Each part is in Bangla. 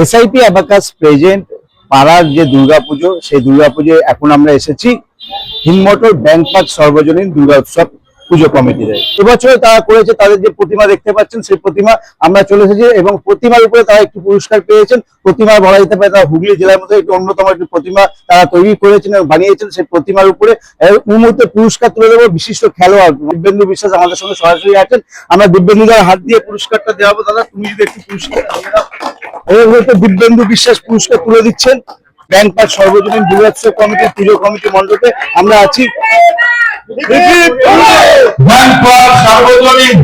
এসআইপি অ্যাবাকাস প্রেজেন্ট পাড়ার যে দুর্গাপুজো, সেই দুর্গাপুজোয় এখন আমরা এসেছি হিনমোটর ব্যাংক পার্ক সর্বজনীন দুর্গা উৎসব পুজো কমিটিতে। এবছরে তারা করেছে তাদের যে প্রতিমা দেখতে পাচ্ছেন, সেই প্রতিমা আমরা চলে এসেছি এবং প্রতিমার উপরে তারা একটি পুরস্কার পেয়েছেন। প্রতিমা বলা যেতে পারে তারা হুগলি জেলার মধ্যে একটি অন্যতম একটি প্রতিমা তারা তৈরি করেছেন এবং বানিয়েছেন। সেই প্রতিমার উপরে মুহূর্তে পুরস্কার তুলে দেবো বিশিষ্ট খেলোয়াড় দিব্যেন্দু বিশ্বাস আমাদের সঙ্গে সরাসরি আছেন। আমরা দিব্যেন্দু দার হাত দিয়ে পুরস্কারটা দেওয়াবো। দাদা, তুমি যদি একটু পুরস্কার মুহূর্তে দিব্যেন্দু বিশ্বাস পুরস্কার তুলে দিচ্ছেন ব্যাংক পার্ক সর্বজনীন দুর্গোৎসব কমিটি, পুজো কমিটি মণ্ডপে আমরা আছি। সার্বজনীন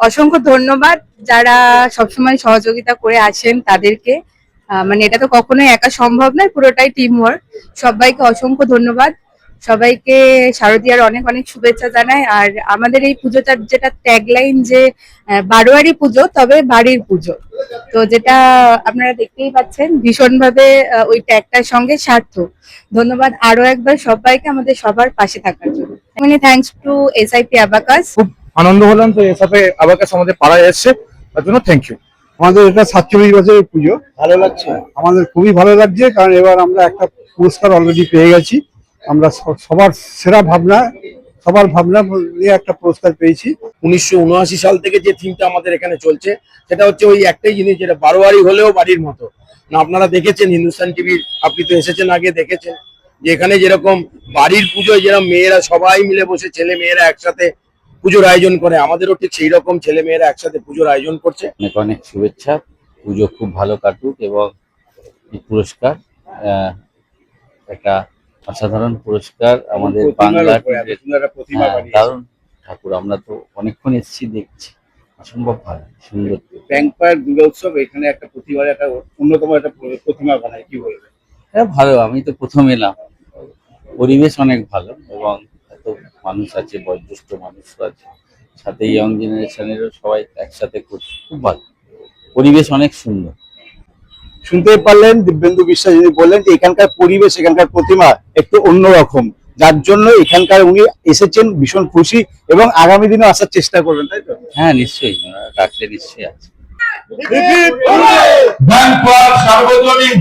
অসংখ্য ধন্যবাদ যারা সবসময় সহযোগিতা করে আসেন তাদেরকে। মানে এটা তো কখনোই একা সম্ভব নয়, পুরোটাই টিম ওয়ার্ক সবাইকে অসংখ্য ধন্যবাদ। সবাইকে শারদীয়ার অনেক অনেক শুভেচ্ছা জানাই। আর আমাদের এই পুজোটার যেটা ট্যাগলাইন যে বারোয়ারি পুজো, তবে বাড়ির পুজো। তো যেটা আপনারা দেখতেই পাচ্ছেন, ভীষণভাবে ওই ট্যাগটার সঙ্গে সার্থক। ধন্যবাদ আরও একবার সবাইকে আমাদের সবার পাশে থাকার জন্য। মানে থ্যাংকস টু এসআইপি আবাকাস আনন্দ হলাম তো এসবে আবাকাস আমাদের পাড়ায় এসছে। তার জন্য থ্যাংক ইউ আমাদের এটা সাতচল্লিশ বছরের পুজো। ভালো লাগছে? আমাদের খুবই ভালো লাগছে কারণ এবার আমরা একটা পুরস্কার অলরেডি পেয়ে গেছি। আমরা সবার সেরা ভাবনা সবার ভাবনা নিয়ে একটা পুরস্কার পেয়েছি। উনিশশো উনআশি সাল থেকে যে থিমটা আমাদের এখানে চলছে সেটা হচ্ছে ওই একটাই জিনিস যেটা বারোয়ারি হলেও বাড়ির মতো। না আপনারা দেখেছেন হিন্দুস্তান টিভির আপনি তো এসেছেন আগে দেখেছেন। যে এখানে যেরকম বাড়ির পুজোয় যেরকম মেয়েরা সবাই মিলে বসে ছেলে মেয়েরা একসাথে পুজোর আয়োজন করে। আমাদেরও ঠিক সেই রকম ছেলে মেয়েরা একসাথে পুজোর আয়োজন করছে। অনেক অনেক শুভেচ্ছা। পুজো খুব ভালো কাটুক এবং পুরস্কার একটা অসাধারণ পুরস্কার আমাদের বাংলার হ্যাঁ, দারুণ। ঠাকুর আমরা তো অনেকক্ষণ এসেছি দেখছি। অসম্ভব ভালো সুন্দর। ব্যাংক পার্ক দুর্গা উৎসব এখানে একটা প্রতিবার একটা অন্যতম একটা প্রতিমা বানায় কি বলবে হ্যাঁ ভালো আমি তো প্রথম এলাম। পরিবেশ অনেক ভালো এবং এত মানুষ আছে বয়োজ্যেষ্ঠ মানুষ আছে। সাথে ইয়ং জেনারেশনেরও সবাই একসাথে করছে খুব ভালো। পরিবেশ অনেক সুন্দর। শুনতে পারলেন দিব্যেন্দু বিশ্বাস যিনি বললেন যে এখানকার পরিবেশ এখানকার প্রতিমা একটু অন্যরকম। যার জন্য এখানকার উনি এসেছেন ভীষণ খুশি এবং আগামী দিনে আসার চেষ্টা করবেন তাই তো? হ্যাঁ নিশ্চয়ই। ডাকলে নিশ্চয়ই আছে। সার্বজনীন